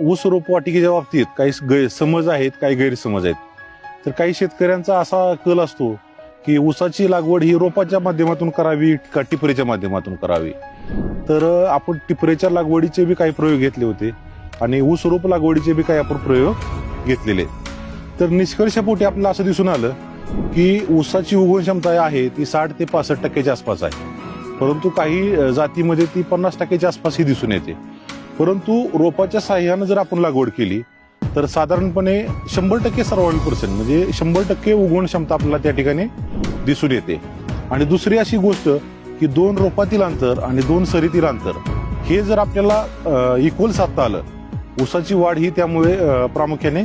ऊस रोपवाटिकेच्या बाबतीत काही गै समज आहेत काही गैरसमज आहेत. तर काही शेतकऱ्यांचा असा कल असतो की ऊसाची लागवड ही रोपाच्या माध्यमातून करावी का टिपरेच्या माध्यमातून करावी? तर आपण टिपरेच्या लागवडीचे बी काही प्रयोग घेतले होते आणि ऊस रोप लागवडीचे बी काही आपण प्रयोग घेतलेले तर निष्कर्षपोटी आपल्याला असं दिसून आलं की ऊसाची उगवण क्षमता आहे ती साठ ते पासष्ट टक्क्याच्या आसपास आहे. परंतु काही जातीमध्ये ती पन्नास टक्क्याच्या आसपास ही दिसून येते. परंतु रोपाच्या साह्यानं जर आपण लागवड केली तर साधारणपणे शंभर टक्के सर्वांनी पर्सेंट म्हणजे शंभर टक्के उगवण क्षमता आपल्याला त्या ठिकाणी दिसून येते. आणि दुसरी अशी गोष्ट की दोन रोपातील अंतर आणि दोन सरीतील अंतर हे जर आपल्याला इक्वल साधता आलं ऊसाची वाढ ही त्यामुळे प्रामुख्याने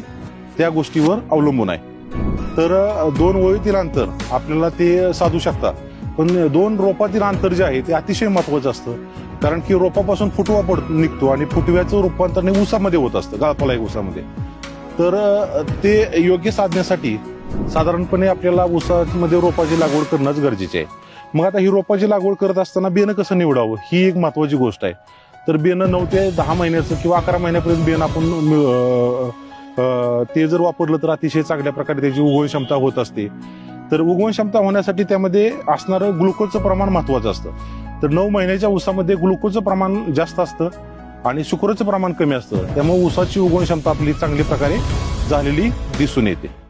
त्या गोष्टीवर अवलंबून आहे. तर दोन ओळीतील अंतर आपल्याला ते साधू शकता पण दोन रोपातील अंतर जे आहे ते अतिशय महत्वाचं असतं. कारण की रोपापासून फुटवा पड निघतो आणि फुटव्याचं रूपांतर ऊसामध्ये होत असतं गाळपाला ऊसामध्ये. तर ते योग्य साधण्यासाठी साधारणपणे आपल्याला ऊसामध्ये रोपाची लागवड करणंच गरजेचे आहे. मग आता ही रोपाची लागवड करत असताना बियाणं कसं निवडावं? ही एक महत्वाची गोष्ट आहे. तर बियाणं नऊ ते दहा महिन्याचं किंवा अकरा महिन्यापर्यंत बियाणं आपण ते जर वापरलं तर अतिशय चांगल्या प्रकारे त्याची उगवण क्षमता होत असते. तर उगवण क्षमता होण्यासाठी त्यामध्ये असणारं ग्लुकोजचं प्रमाण महत्वाचं असतं. तर नऊ महिन्याच्या ऊसामध्ये ग्लुकोजचं प्रमाण जास्त असतं आणि शुक्रचं प्रमाण कमी असतं. त्यामुळे ऊसाची उगवण क्षमता आपली चांगल्या प्रकारे झालेली दिसून येते.